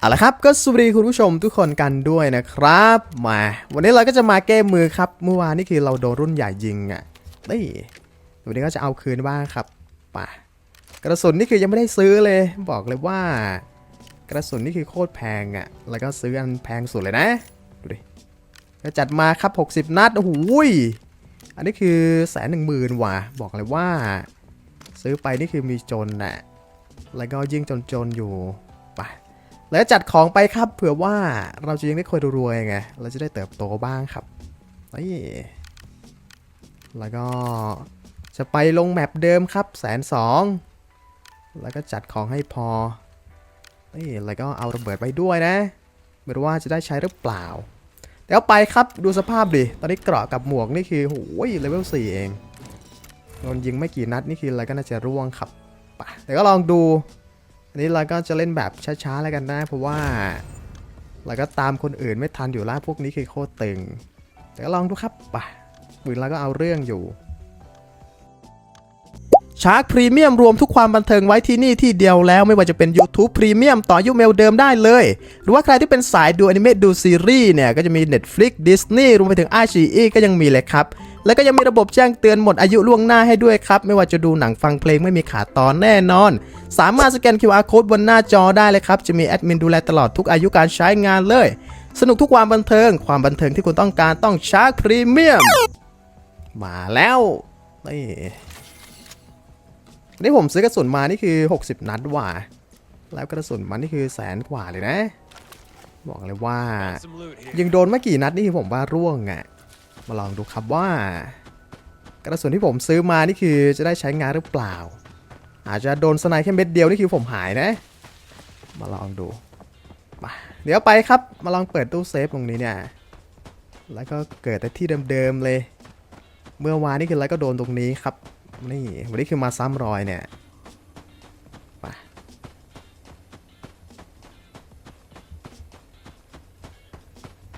เอาละครับก็สวัสดีคุณผู้ชมทุกคนกันด้วยนะครับมาวันนี้เราก็จะมาแก้มือครับ เมื่อวานนี่คือเราโดนรุ่นใหญ่ยิงอะนี่วันนี้ก็จะเอาคืนบ้างครับป่ะกระสุนนี่คือยังไม่ได้ซื้อเลย บอกเลยว่า กระสุนนี่คือโคตรแพงอะ แล้วก็ซื้ออันแพงสุดเลยนะดูดิก็จัดมาครับ 60 นัดโอ้โหอันนี้คือแสนหนึ่งหมื่นว่ะบอกเลยว่า ซื้อไปนี่คือมีจนน่ะแล้วก็ยิ่งจนๆอยู่ไป แล้วจัดของไปครับเผื่อว่าเราจะยังได้คอยรวยไง เราจะได้เติบโตบ้างครับนี่แล้วก็จะไปลงแมปเดิมครับแสนสองแล้วก็จัดของให้พอนี่แล้วก็เอาระเบิดไปด้วยนะ ไม่รู้ว่าจะได้ใช้หรือเปล่าแต่เอาไปครับดูสภาพดิ ตอนนี้เกราะกับหมวกนี่คือโอ้ยเลเวลสี่เองโดนยิงไม่กี่นัดนี่คืออะไรก็น่าจะร่วงครับไปแต่ก็ลองดู อันนี้เราก็จะเล่นแบบช้าๆแล้วกันนะ เพราะว่าเราก็ตามคนอื่นไม่ทันอยู่แล้วพวกนี้คือโคตรตึง แต่ก็ลองดูครับไปปืนเราก็เอาเรื่องอยู่ชาร์กพรีเมียมรวมทุกความบันเทิงไว้ที่นี่ที่เดียวแล้วไม่ว่าจะเป็น YouTube พรีเมียมต่อยุคเมลเดิมได้เลย หรือว่าใครที่เป็นสายดูอนิเมะดูซีรีส์เนี่ย ก็จะมี Netflix Disney รวมไปถึง i อ e ก็ยังมีเลยครับ แล้วก็ยังมีระบบแจ้งเตือนหมดอายุล่วงหน้าให้ด้วยครับ ไม่ว่าจะดูหนังฟังเพลงไม่มีขาดตอนแน่นอน สามารถสแกน QR code บนหน้าจอได้เลยครับ จะมีแอดมินดูแลตลอดทุกอายุการใช้งานเลย สนุกทุกความบันเทิง ความบันเทิงที่คุณต้องการต้องชาร์กพรีเมียม มาแล้วนี่นี่ผมซื้อกระสุนมานี่คือ 60 นัดว่ะแล้วกระสุนมันนี่คือแสนกว่าเลยนะ บอกเลยว่า ยิงโดนไม่กี่นัดนี่ผมว่าร่วงอะ่ะ มาลองดูครับว่า กระสุนที่ผมซื้อมานี่คือจะได้ใช้งานหรือเปล่า อาจจะโดนสไนแค่เม็ดเดียวนี่คือผมหายนะ มาลองดูมาเดี๋ยวไปครับมาลองเปิดตู้เซฟตรงนี้เนี่ยแล้วก็เกิดแต่ที่เดิมๆเลย เมื่อวานนี่คืออะไรก็โดนตรงนี้ครับนี่วันนี้คือมาซ้ำรอยเนี่ย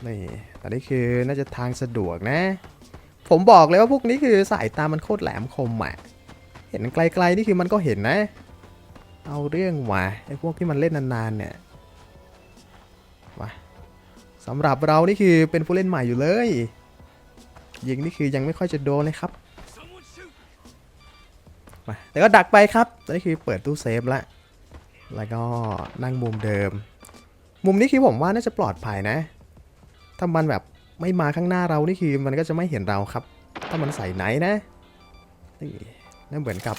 นี่อันนี้คือน่าจะทางสะดวกนะ ผมบอกเลยว่าพวกนี้คือสายตามันโคตรแหลมคมอะเห็นไกลๆนี่คือมันก็เห็นนะ เอาเรื่องว่ะไอ้พวกที่มันเล่นนานๆเนี่ยว่ะสำหรับเรานี่คือเป็นผู้เล่นใหม่อยู่เลย ยิงนี่คือยังไม่ค่อยจะโดนเลยครับมาแต่ก็ดักไปครับตอนนี้คือเปิดตู้เซฟละ แล้วก็นั่งมุมเดิม มุมนี้คือผมว่าน่าจะปลอดภัยนะ ถ้ามันแบบไม่มาข้างหน้าเรานี่คือมันก็จะไม่เห็นเราครับ ถ้ามันใส่ไหนนะนี่นั่นเหมือนกับ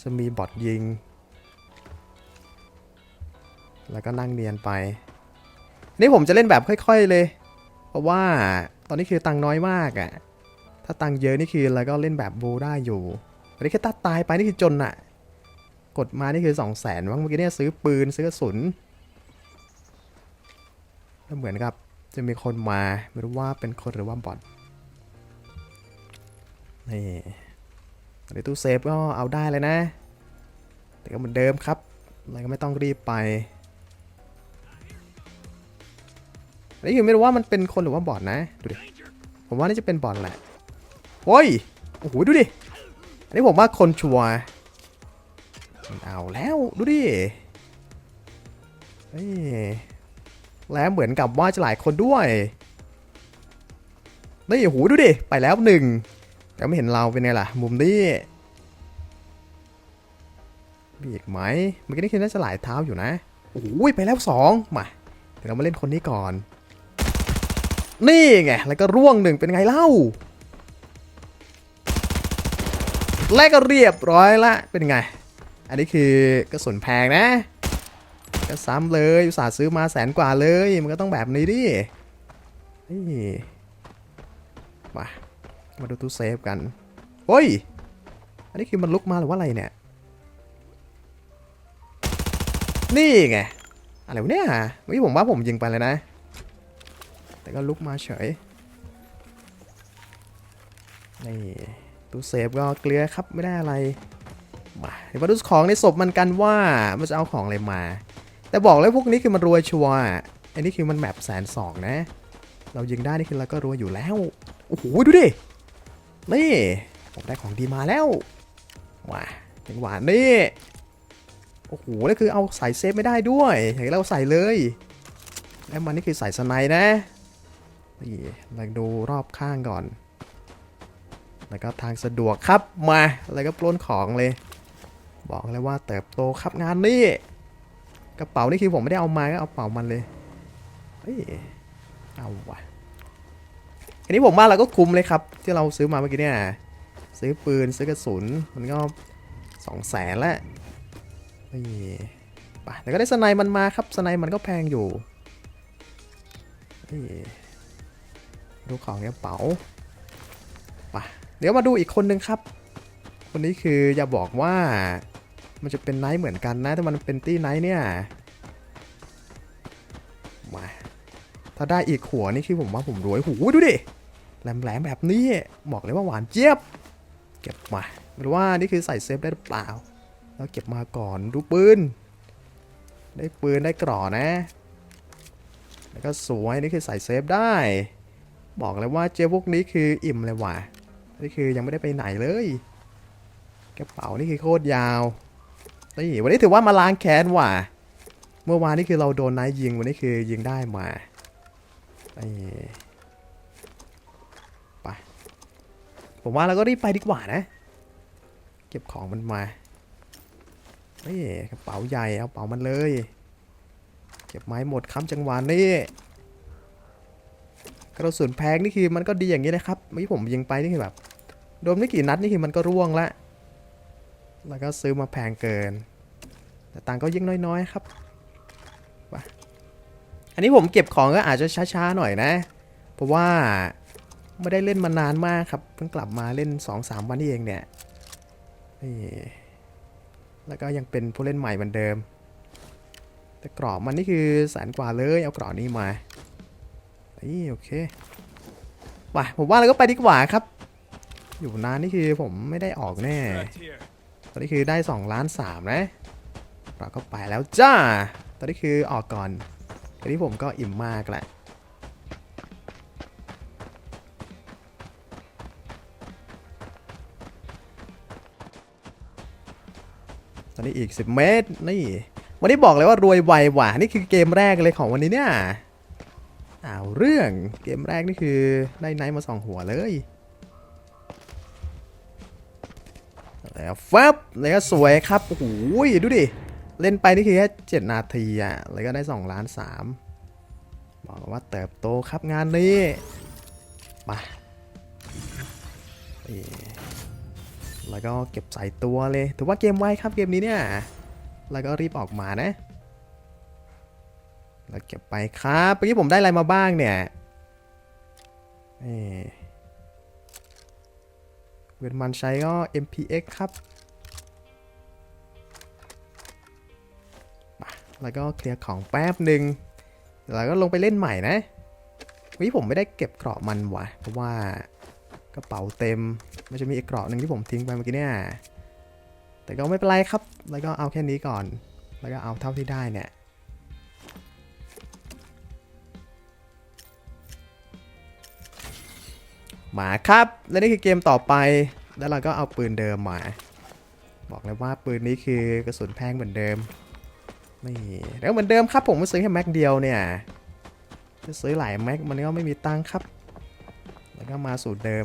จะมีบอทยิง แล้วก็นั่งเนียนไป นี่ผมจะเล่นแบบค่อย ๆเลย เพราะว่าตอนนี้คือตังค์น้อยมากอะ่ะ ถ้าตังค์เยอะนี่คือเราก็เล่นแบบบูได้อยู่อันนี้แค่ตัดตายไปนี่คือจนอะกดมานี่คือสองแสนมั้งเมื่อกี้เนี่ยซื้อปืนซื้อกระสุนแล้วเหมือนกับ จะมีคนมาไม่รู้ว่าเป็นคนหรือว่าบอทนี่ในตู้เซฟก็เอาได้เลยนะ แต่ก็เหมือนเดิมครับอะไรก็ไม่ต้องรีบไปอันนี่คือไม่รู้ว่ามันเป็นคนหรือว่าบอทนะดูดิผมว่านี่จะเป็นบอทแหละโอ้ยโอ้โหดูดิอันนี้ผมว่าคนชัวร์มันเอาแล้วดูดิเฮ้ย แล้วเหมือนกับว่าจะหลายคนด้วยนี่โอ้โหดูดิ ไปแล้วหนึ่งแต่ไม่เห็นเราเป็นไงล่ะ มุมนี้มีอีกไหมเมื่อกี้นี่คือน่าจะหลายเท้าอยู่นะโอ้โหไปแล้วสองมาเดี๋ยวเรามาเล่นคนนี้ก่อน นี่ไงแล้วก็ร่วงหนึ่งเป็นไงเล่าแลกก็เรียบร้อยละเป็นไง อันนี้คือกระสุนแพงนะ ก็ซ้ำเลยอุตส่าห์ซื้อมาแสนกว่าเลย มันก็ต้องแบบนี้ดิ นี่ มา มาดูตู้เซฟกันโอ้ย อันนี้คือมันลุกมาหรือว่าอะไรเนี่ย นี่ไง อะไรวะเนี่ยเมื่อกี้ผมว่าผมยิงไปเลยนะ แต่ก็ลุกมาเฉย นี่ตู้เซฟก็เกลือครับไม่ได้อะไรมาเดี๋ยวมาดูของในศพมันกันว่ามันจะเอาของอะไรมา แต่บอกเลยพวกนี้คือมันรวยชัวร์อันนี้คือมันแมปแสนสองนะ เรายิงได้นี่คือเราก็รวยอยู่แล้ว โอ้โหดูดิ นี่ผมได้ของดีมาแล้วว้าจังหวะนี้โอ้โหนี่คือเอาใส่เซฟไม่ได้ด้วยอย่างเราใส่เลย แล้วมันนี่คือใส่สไนนะ นี่เราดูรอบข้างก่อน แล้วก็ทางสะดวกครับมา แล้วก็ปล้นของเลย บอกเลยว่าเติบโตครับงานนี้ กระเป๋านี่คือผมไม่ได้เอามาก็เอาเป๋ามันเลยเฮ้ยเอาวะอันนี้ผมว่าเราก็คุ้มเลยครับ ที่เราซื้อมาเมื่อกี้เนี่ยซื้อปืนซื้อกระสุนมันก็สองแสนแล้วนี่ไปแต่ก็ได้สไนมันมาครับสไนมันก็แพงอยู่นี่ดูของในกระเป๋าไปเดี๋ยวมาดูอีกคนนึงครับ คนนี้คืออย่าบอกว่า มันจะเป็นไนท์เหมือนกันนะ ถ้ามันเป็นตี้ไนท์เนี่ย มา ถ้าได้อีกหัวนี่คือผมว่าผมรวยหูดูดิ แหลมๆแบบนี้ บอกเลยว่าหวานเจี๊ยบ เก็บมาหรือว่านี่คือใส่เซฟได้หรือเปล่า แล้วเก็บมาก่อนดูปืน ได้ปืนได้กรอนะ แล้วก็สวยนี่คือใส่เซฟได้ บอกเลยว่าเจอพวกนี้คืออิ่มเลยว่ะ นี่คือยังไม่ได้ไปไหนเลยกระเป๋านี่คือโคตรยาว นี่วันนี้ถือว่ามาล้างแค้นว่ะ เมื่อวานนี่คือเราโดนนายยิงวันนี้คือยิงได้มานี่ไป ผมว่าเราก็รีบไปดีกว่านะ เก็บของมันมานี่กระเป๋าใหญ่เอากระเป๋ามันเลย เก็บไม้หมดค้ำจังหวะนี่กระสุนแพงนี่คือมันก็ดีอย่างนี้นะครับเมื่อกี้ผมยิงไปนี่คือแบบโดนไม่กี่นัดนี่คือมันก็ร่วงละ แล้วก็ซื้อมาแพงเกิน แต่ตังก็ยิ่งน้อยๆครับไปอันนี้ผมเก็บของก็อาจจะช้าๆหน่อยนะ เพราะว่าไม่ได้เล่นมานานมากครับ เพิ่งกลับมาเล่น 2-3 วันนี่เองเนี่ยนี่แล้วก็ยังเป็นผู้เล่นใหม่เหมือนเดิม แต่กรอบมันนี่คือแสนกว่าเลยเอากรอบนี้มานี่โอเคว่ะผมว่าเราก็ไปดีกว่าครับ อยู่นานนี่คือผมไม่ได้ออกแน่ อนนี้คือได้2ล้าน3นะเราก็ไปแล้วจ้า ตอนนี้คือออกก่อนตอนนี้ผมก็อิ่มมากแหละตอนนี้อีก 10 เมตร นี่ วันนี้บอกเลยว่ารวยไวว่ะนี่คือเกมแรกเลยของวันนี้เนี่ยอ้าวเรื่อง เกมแรกนี่คือได้ไนท์มาสองหัวเลย แฟบแล้วก็สวยครับ โอ้โหดูดิ เล่นไปนี่คือแค่เจ็ดนาทีอะแล้วก็ได้2ล้านสามบอกว่าเติบโตครับงานนี้ มาแล้วก็เก็บใส่ตัวเลย ถือว่าเกมไวครับเกมนี้เนี่ย แล้วก็รีบออกมานะ แล้วเก็บไปครับเมื่อกี้ผมได้อะไรมาบ้างเนี่ยนี่ เวนมันใช้ก็ MPX ครับ แล้วก็เคลียร์ของแป๊บหนึ่งแล้วก็ลงไปเล่นใหม่นะวิผมไม่ได้เก็บเกราะมันว่ะเพราะว่ากระเป๋าเต็ม มันจะมีอีกเกราะหนึ่งที่ผมทิ้งไปเมื่อกี้เนี่ย แต่ก็ไม่เป็นไรครับ แล้วก็เอาแค่นี้ก่อน แล้วก็เอาเท่าที่ได้เนี่ย มาครับ และนี่คือเกมต่อไป แล้วเราก็เอาปืนเดิมมา บอกเลยว่าปืนนี้คือกระสุนแพงเหมือนเดิม นี่แล้วเหมือนเดิมครับผมมาซื้อแค่แม็กเดียวเนี่ยจะซื้อหลายแม็กมันก็ไม่มีตังค์ครับ แล้วก็มาสูตรเดิม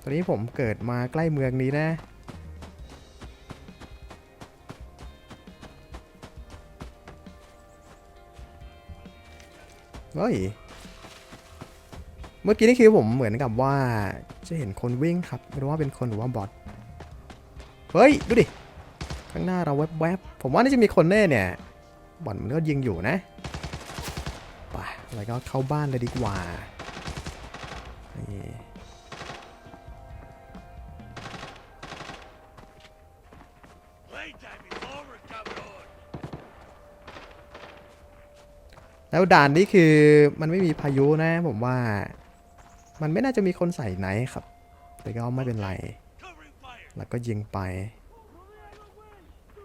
ตอนนี้ผมเกิดมาใกล้เมืองนี้นะ เฮ้ย เมื่อกี้นี่คือผมเหมือนกับว่าจะเห็นคนวิ่งครับไม่รู้ว่าเป็นคนหรือว่าบอทเฮ้ยดูดิข้างหน้าเราแวบๆผมว่าน่าจะมีคนแน่เนี่ยบอทมันก็ยิงอยู่นะไปแล้วก็เข้าบ้านเลยดีกว่านี่แล้วด่านนี้คือมันไม่มีพายุนะผมว่า มันไม่น่าจะมีคนใส่ไหนครับ แต่ก็ไม่เป็นไร แล้วก็ยิงไป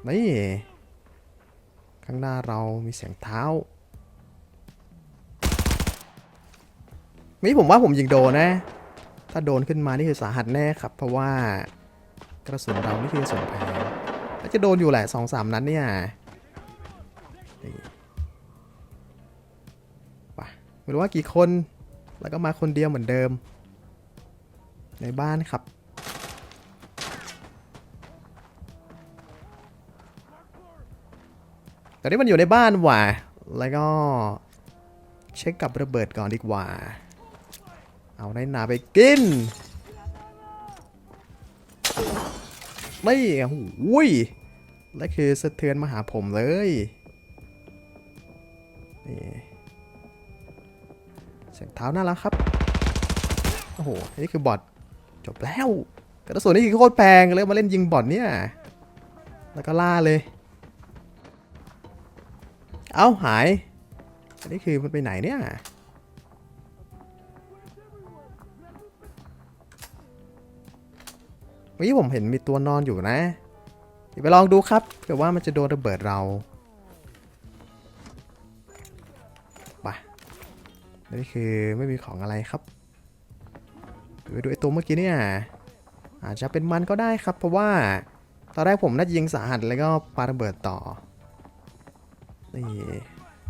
นี่ ข้างหน้าเรามีเสียงเท้านี่ผมว่าผมยิงโดนนะ ถ้าโดนขึ้นมานี่คือสาหัสแน่ครับ เพราะว่ากระสุนเรานี่คือกระสุนแพงก็จะโดนอยู่แหละสองสามนัดเนี่ยไปไม่รู้ว่ากี่คน แล้วก็มาคนเดียวเหมือนเดิม ในบ้านครับ แต่นี่มันอยู่ในบ้านว่ะแล้วก็ เช็คกับระเบิดก่อนดีกว่า เอาในนาไปกินไม่โอ้ยและคือสะเทือนมาหาผมเลยนี่ เสียงเท้าน่ารักครับ โอ้โห นี่คือบอทจบแล้ว แต่ส่วนนี้คือโคตรแพงเลยมาเล่นยิงบอทเนี่ย แล้วก็ล่าเลย เอ้าหาย อันนี้คือมันไปไหนเนี่ย เมื่อกี้ผมเห็นมีตัวนอนอยู่นะ เดี๋ยวไปลองดูครับเผื่อว่ามันจะโดนระเบิดเรา นี่คือไม่มีของอะไรครับไปดูไอ้ตัวเมื่อกี้เนี่ยอาจจะเป็นมันก็ได้ครับ เพราะว่าตอนแรกผมน่าจะยิงสาหัสแล้วก็ปาระเบิดต่อนี่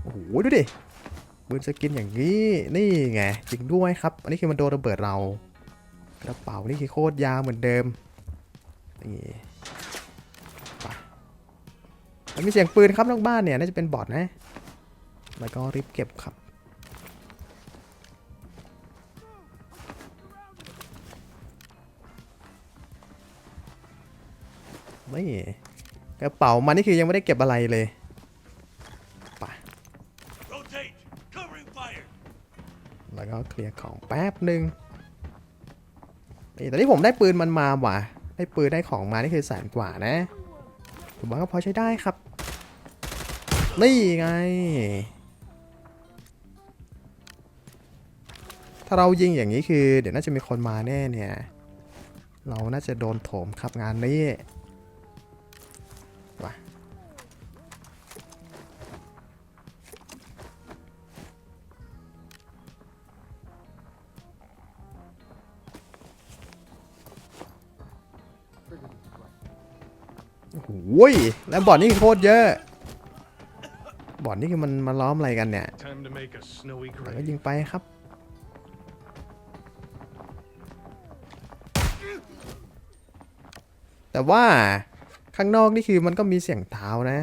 โอ้โหดูดิปืนสกินอย่างนี้นี่ไงจริงด้วยครับ อันนี้คือมันโดนระเบิดเรากระเป๋านี่คือโคตรยาวเหมือนเดิมนี่ไปแล้วมีเสียงปืนครับนอกบ้านเนี่ยน่าจะเป็นบอทนะแล้วก็รีบเก็บครับ นี่กระเป๋ามันนี่คือยังไม่ได้เก็บอะไรเลยไป Rotate. Covering fire. แล้วก็เคลียร์ของแป๊บหนึ่งนี่แต่ที่ผมได้ปืนมันมาว่ะ ได้ปืนได้ของมานี่คือแสนกว่านะผมว่าก็พอใช้ได้ครับ นี่ไง ถ้าเรายิงอย่างนี้คือ เดี๋ยวน่าจะมีคนมาแน่เนี่ย เราน่าจะโดนโถมครับงานนี้ โอ้ยแล้วบอดนี่โคตรเยอะ บอดนี่คือมันมาล้อมอะไรกันเนี่ยแล้วก็ยิงไปครับแต่ว่าข้างนอกนี่คือมันก็มีเสียงเท้านะ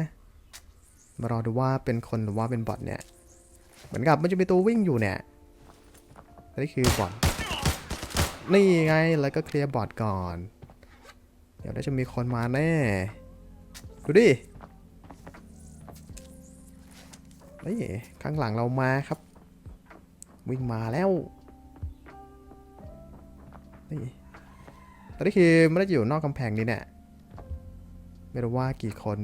มารอดูว่าเป็นคนหรือว่าเป็นบอทเนี่ย เหมือนกับมันจะมีตัววิ่งอยู่เนี่ยนนี่คือบอทนี่ไงแล้วก็เคลียร์บอทก่อน เดี๋ยวน่าจะมีคนมาแน่ ดูดิเฮ้ยข้างหลังเรามาครับ วิ่งมาแล้วนี่ตอนนี้คือไม่ได้อยู่นอกกำแพงนี้เนี่ยไม่รู้ว่ากี่คน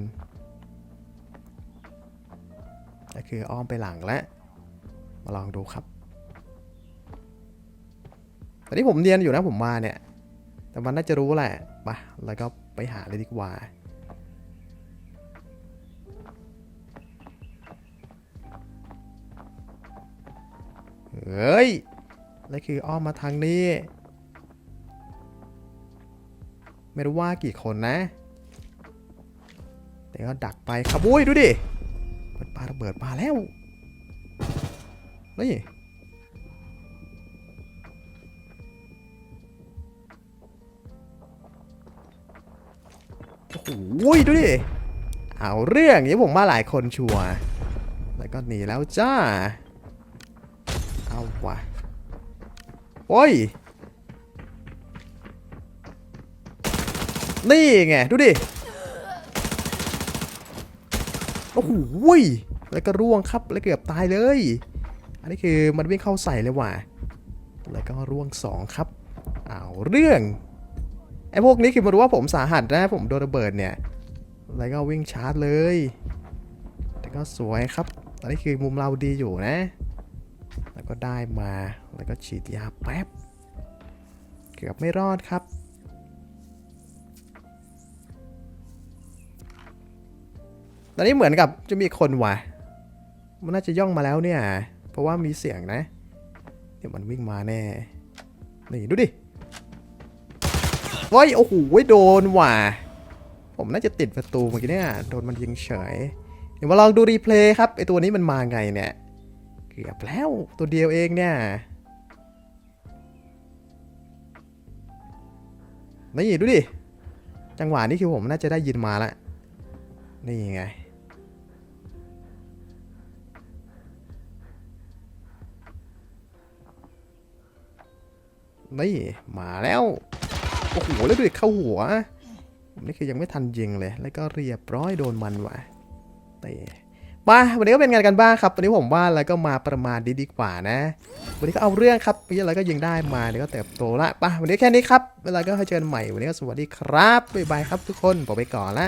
แต่คืออ้อมไปหลังแล้วมาลองดูครับตอนนี้ผมเรียนอยู่นะผมมาเนี่ย แต่มันน่าจะรู้แหละไปะแล้วก็ไปหาเลยดีกว่า เฮ้ยแล้วคืออ้อมมาทางนี้ ไม่รู้ว่ากี่คนนะ เดี๋ยวก็ดักไปครับุ้ยดูดิเปิดปาระเบิดมาแล้ว นี่โอ้โหดูดิ เอาเรื่องนี้ผมมาหลายคนชัวร์แล้วก็หนีแล้วจ้า ว่ะโอ้ย นี่ไง ดูดิ โอ้โหแล้วก็ร่วงครับ แล้วเกือบตายเลย อันนี้คือมันวิ่งเข้าใส่เลยว่ะ แล้วก็ร่วงสองครับ เอาเรื่อง ไอ้พวกนี้คือมารู้ว่าผมสาหัสนะ ผมโดนระเบิดเนี่ย แล้วก็วิ่งชาร์จเลย แต่ก็สวยครับตอนนี้คือมุมเราดีอยู่นะ แล้วก็ได้มาแล้วก็ฉีดยาแป๊บ เกือบไม่รอดครับ ตอนนี้เหมือนกับจะมีคนว่ะ มันน่าจะย่องมาแล้วเนี่ย เพราะว่ามีเสียงนะเดี๋ยวมันวิ่งมาแน่ นี่ดูดิเฮ้ยโอ้โหโดนว่ะ ผมน่าจะติดประตูเมื่อกี้เนี่ย โดนมันยิงเฉย เดี๋ยวมาลองดูรีเพลย์ครับไอตัวนี้มันมาไงเนี่ย เกือบแล้วตัวเดียวเองเนี่ยนี่ดูดิ จังหวะนี้คือผมน่าจะได้ยินมาแล้วนี่ไง นี่ มาแล้ว โอ้โห แล้วดูดิเข้าหัว ผมนี่คือยังไม่ทันยิงเลย แล้วก็เรียบร้อยโดนมันว่ะเตะ มาวันนี้ก็เป็นงานกันบ้างครับวันนี้ผมว่าแล้วก็มาประมาณดีดีกว่านะ วันนี้ก็เอาเรื่องครับมีอะไรก็ยิงได้มาแล้วก็เติบโตละไป่ะวันนี้แค่นี้ครับเวลาก็ให้เจอกันใหม่วันนี้ก็สวัสดีครับบ๊ายบายครับทุกคนผมไปก่อนละ